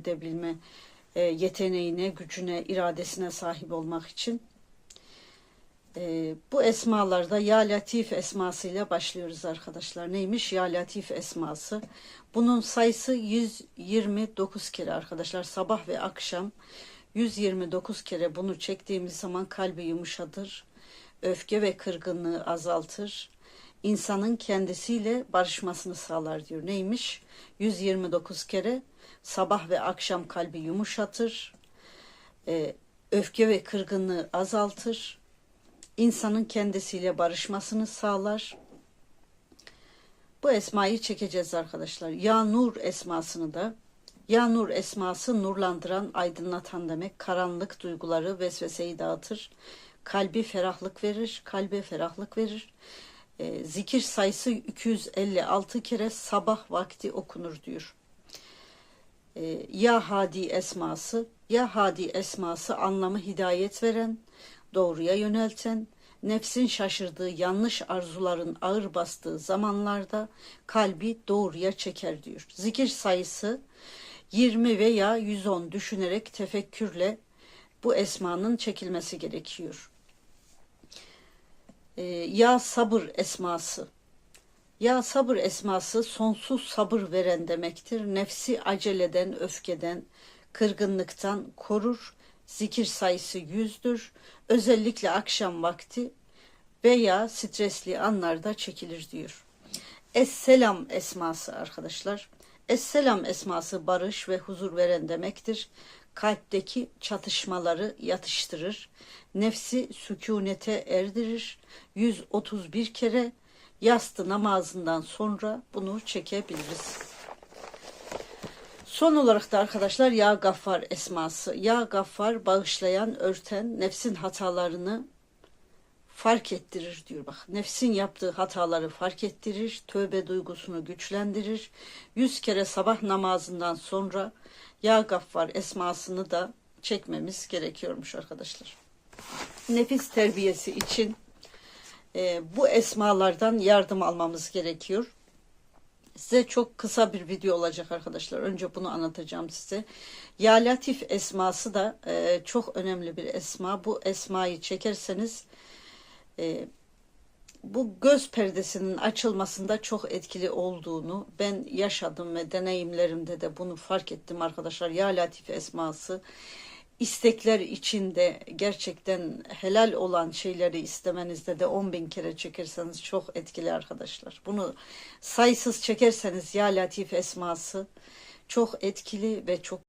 edebilme e, yeteneğine, gücüne, iradesine sahip olmak için. E, bu esmalarda Ya Latif esmasıyla başlıyoruz arkadaşlar. Neymiş? Ya Latif esması. Bunun sayısı 129 kere arkadaşlar. Sabah ve akşam 129 kere bunu çektiğimiz zaman kalbi yumuşatır. Öfke ve kırgınlığı azaltır. İnsanın kendisiyle barışmasını sağlar diyor. Neymiş? 129 kere sabah ve akşam kalbi yumuşatır. e, öfke ve kırgınlığı azaltır. İnsanın kendisiyle barışmasını sağlar. Bu esmayı çekeceğiz arkadaşlar. Ya Nur esmasını da Ya Nur esması nurlandıran, aydınlatan demek. Karanlık duyguları, vesveseyi dağıtır. Kalbi ferahlık verir, kalbe ferahlık verir. E, zikir sayısı 256 kere sabah vakti okunur diyor. E, ya Hadi esması, Ya Hadi esması anlamı hidayet veren, doğruya yönelten, nefsin şaşırdığı yanlış arzuların ağır bastığı zamanlarda kalbi doğruya çeker diyor. Zikir sayısı 20 veya 110 düşünerek tefekkürle bu esmanın çekilmesi gerekiyor. Ee, ya sabır esması. Ya sabır esması sonsuz sabır veren demektir. Nefsi aceleden, öfkeden, kırgınlıktan korur. Zikir sayısı yüzdür. Özellikle akşam vakti veya stresli anlarda çekilir diyor. Esselam esması arkadaşlar. Esselam esması barış ve huzur veren demektir. Kalpteki çatışmaları yatıştırır. Nefsi sükunete erdirir. 131 kere yastı namazından sonra bunu çekebiliriz. Son olarak da arkadaşlar Ya Gaffar esması. Ya Gaffar bağışlayan, örten, nefsin hatalarını fark ettirir diyor bak. Nefsin yaptığı hataları fark ettirir, tövbe duygusunu güçlendirir. Yüz kere sabah namazından sonra Ya Gaffar esmasını da çekmemiz gerekiyormuş arkadaşlar. Nefis terbiyesi için e, bu esmalardan yardım almamız gerekiyor. Size çok kısa bir video olacak arkadaşlar. Önce bunu anlatacağım size. Ya Latif esması da e, çok önemli bir esma. Bu esmayı çekerseniz e, bu göz perdesinin açılmasında çok etkili olduğunu ben yaşadım ve deneyimlerimde de bunu fark ettim arkadaşlar. Ya Latif esması istekler içinde gerçekten helal olan şeyleri istemenizde de 10 bin kere çekerseniz çok etkili arkadaşlar. Bunu sayısız çekerseniz Ya Latif esması çok etkili ve çok